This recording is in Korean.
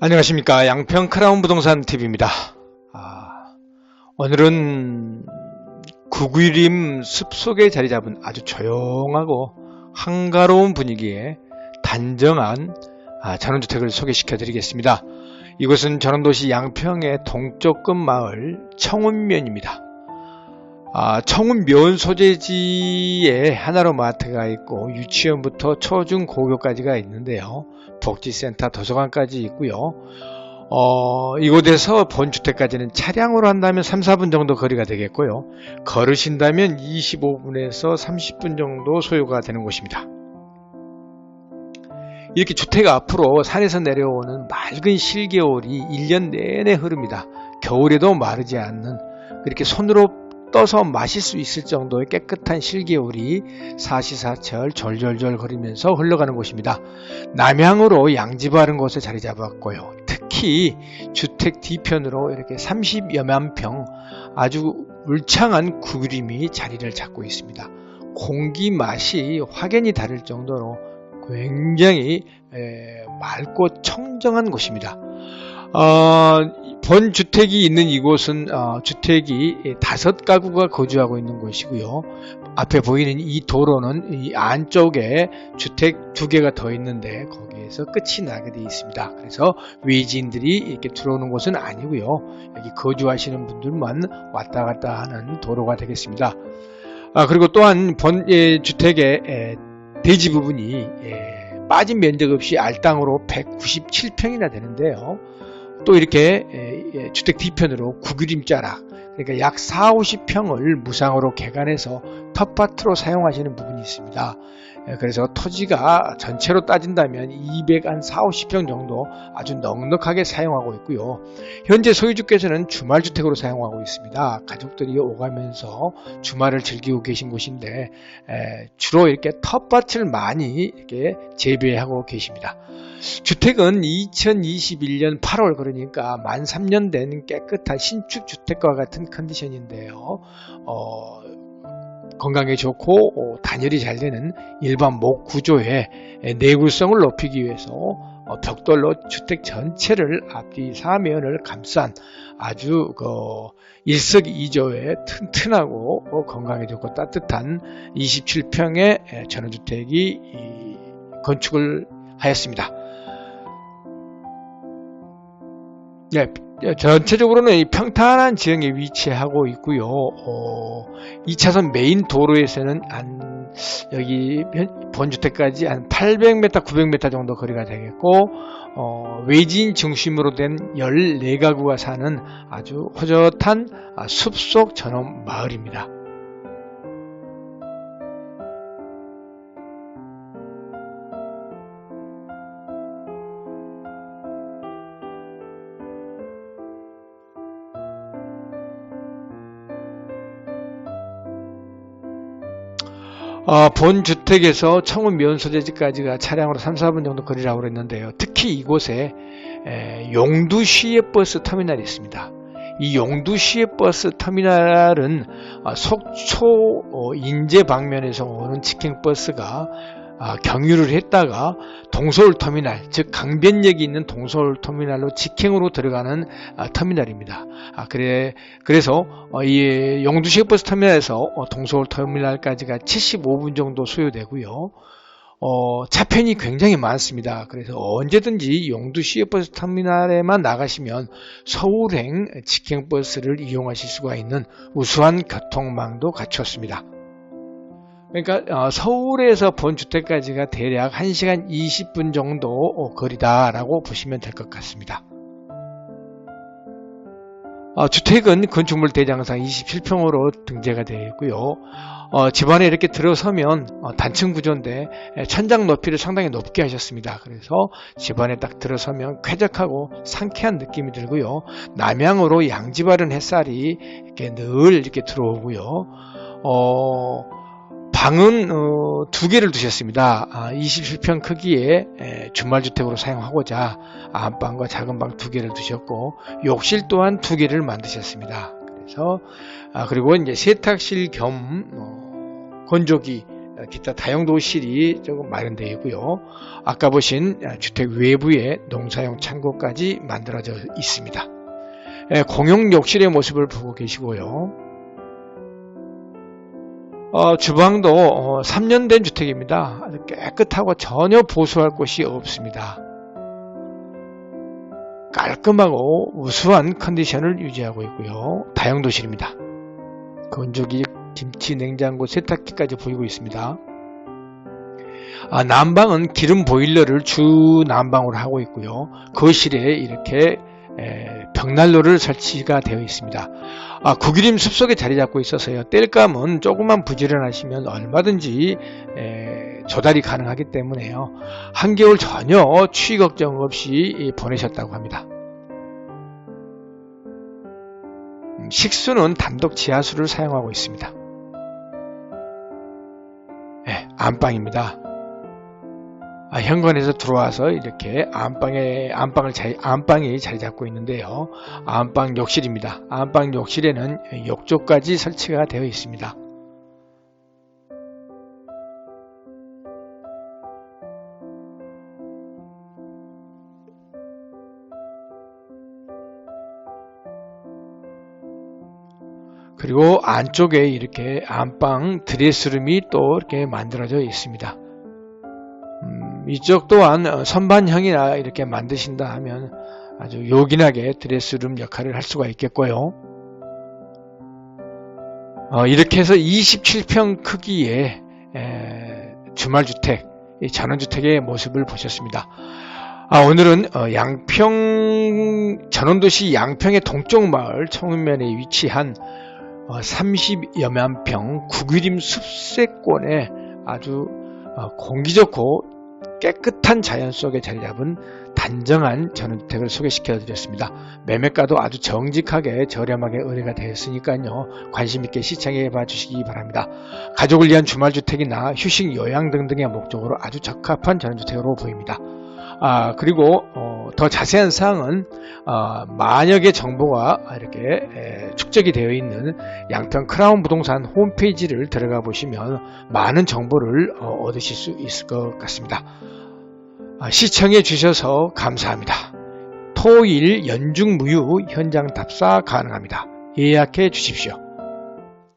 안녕하십니까 양평 크라운 부동산 TV입니다. 아, 오늘은 구구림 숲속에 자리 잡은 아주 조용하고 한가로운 분위기의 단정한 아, 전원주택을 소개시켜 드리겠습니다. 이곳은 전원도시 양평의 동쪽끝 마을 청운면입니다. 아, 청운면 소재지에 하나로 마트가 있고 유치원부터 초중 고교까지가 있는데요. 복지센터, 도서관까지 있고요. 어, 이곳에서 본주택까지는 차량으로 한다면 3, 4분 정도 거리가 되겠고요. 걸으신다면 25분에서 30분 정도 소요가 되는 곳입니다. 이렇게 주택 앞으로 산에서 내려오는 맑은 실겨울이 1년 내내 흐릅니다. 겨울에도 마르지 않는 그렇게 손으로 떠서 마실 수 있을 정도의 깨끗한 실겨울이 사시사철 졸졸졸 거리면서 흘러가는 곳입니다. 남향으로 양지 바른 곳에 자리 잡았고요. 특히 주택 뒤편으로 이렇게 30여만 평 아주 울창한 구그림이 자리를 잡고 있습니다. 공기 맛이 확연히 다를 정도로 굉장히 에, 맑고 청정한 곳입니다. 어, 본 주택이 있는 이곳은 어, 주택이 다섯 가구가 거주하고 있는 곳이고요. 앞에 보이는 이 도로는 이 안쪽에 주택 두 개가 더 있는데 거기에서 끝이 나게 되어 있습니다. 그래서 외지인들이 이렇게 들어오는 곳은 아니고요. 여기 거주하시는 분들만 왔다 갔다 하는 도로가 되겠습니다. 아, 그리고 또한 본 예, 주택의 예, 대지 부분이 예, 빠진 면적 없이 알땅으로 197평이나 되는데요. 또 이렇게 주택 뒤편으로 구그림자락 그러니까 약 4, 50평을 무상으로 개간해서 텃밭으로 사용하시는 부분이 있습니다. 그래서 토지가 전체로 따진다면 200 한 4, 50평 정도 아주 넉넉하게 사용하고 있고요. 현재 소유주께서는 주말주택으로 사용하고 있습니다. 가족들이 오가면서 주말을 즐기고 계신 곳인데 주로 이렇게 텃밭을 많이 이렇게 재배하고 계십니다. 주택은 2021년 8월 그러니까 만 3년 된 깨끗한 신축 주택과 같은 컨디션인데요. 어, 건강에 좋고 어, 단열이 잘 되는 일반 목 구조의 내구성을 높이기 위해서 어, 벽돌로 주택 전체를 앞뒤 사면을 감싼 아주 그 일석이조의 튼튼하고 어, 건강에 좋고 따뜻한 27평의 전원주택이 건축을 하였습니다. 네, 전체적으로는 이 평탄한 지형에 위치하고 있고요. 어, 2차선 메인 도로에서는 한 여기 본주택까지 한 800m, 900m 정도 거리가 되겠고 어, 외지인 중심으로 된 14가구가 사는 아주 허젓한 아, 숲속 전원 마을입니다. 어, 본 주택에서 청운 면소재지까지가 차량으로 3, 4분 정도 거리라고 그랬는데요. 특히 이곳에 에, 용두 시외버스 터미널이 있습니다. 이 용두 시외버스 터미널은 어, 속초 어, 인제 방면에서 오는 직행버스가 아, 경유를 했다가 동서울 터미널, 즉 강변역이 있는 동서울 터미널로 직행으로 들어가는 아, 터미널입니다. 아, 그래 그래서 어, 이 영두시 버스 터미널에서 어, 동서울 터미널까지가 75분 정도 소요되고요. 어, 차편이 굉장히 많습니다. 그래서 언제든지 용두시 버스 터미널에만 나가시면 서울행 직행버스를 이용하실 수가 있는 우수한 교통망도 갖췄습니다. 그러니까 어, 서울에서 본주택까지가 대략 1시간 20분 정도 거리다라고 보시면 될 것 같습니다. 어, 주택은 건축물 대장상 27평으로 등재가 되어 있고요. 어, 집안에 이렇게 들어서면 어, 단층 구조인데 천장 높이를 상당히 높게 하셨습니다. 그래서 집안에 딱 들어서면 쾌적하고 상쾌한 느낌이 들고요. 남향으로 양지바른 햇살이 이렇게 늘 이렇게 들어오고요. 어, 방은 어, 두 개를 두셨습니다. 아, 27평 크기의 에, 주말주택으로 사용하고자 안방과 작은 방 두 개를 두셨고 욕실 또한 두 개를 만드셨습니다. 그래서 아, 그리고 이제 세탁실 겸 어, 건조기 어, 기타 다용도실이 조금 마련되어 있고요. 아까 보신 어, 주택 외부에 농사용 창고까지 만들어져 있습니다. 예, 공용 욕실의 모습을 보고 계시고요. 어, 주방도 어, 3년 된 주택입니다. 깨끗하고 전혀 보수할 곳이 없습니다. 깔끔하고 우수한 컨디션을 유지하고 있고요. 다용도실입니다. 건조기, 김치, 냉장고, 세탁기까지 보이고 있습니다. 아, 난방은 기름 보일러를 주 난방으로 하고 있고요. 거실에 이렇게 에, 벽난로를 설치가 되어 있습니다. 아, 구기림 숲속에 자리 잡고 있어서요. 땔감은 조금만 부지런하시면 얼마든지 에, 조달이 가능하기 때문에요. 한겨울 전혀 추위 걱정 없이 보내셨다고 합니다. 음, 식수는 단독 지하수를 사용하고 있습니다. 네, 안방입니다. 아, 현관에서 들어와서 이렇게 안방에 안방을 자리, 안방이 자리 잡고 있는데요. 안방 욕실입니다. 안방 욕실에는 욕조까지 설치가 되어 있습니다. 그리고 안쪽에 이렇게 안방 드레스룸이 또 이렇게 만들어져 있습니다. 음, 이쪽 또한 어, 선반형이나 이렇게 만드신다 하면 아주 요긴하게 드레스룸 역할을 할 수가 있겠고요. 어, 이렇게 해서 27평 크기의 에, 주말주택, 전원주택의 모습을 보셨습니다. 아, 오늘은 어, 양평 전원도시 양평의 동쪽 마을 청운면에 위치한 30여만 평 구규림 숲세권에 아주 어, 공기 좋고 깨끗한 자연 속에 자리 잡은 단정한 전원주택을 소개시켜 드렸습니다. 매매가도 아주 정직하게 저렴하게 의뢰가 되었으니까요. 관심 있게 시청해 봐 주시기 바랍니다. 가족을 위한 주말주택이나 휴식 요양 등등의 목적으로 아주 적합한 전원주택으로 보입니다. 아, 그리고 어, 더 자세한 사항은 어, 만약의 정보가 이렇게 에, 축적이 되어 있는 양평 크라운 부동산 홈페이지를 들어가 보시면 많은 정보를 어, 얻으실 수 있을 것 같습니다. 아, 시청해 주셔서 감사합니다. 토일 연중 무휴 현장 답사 가능합니다. 예약해 주십시오.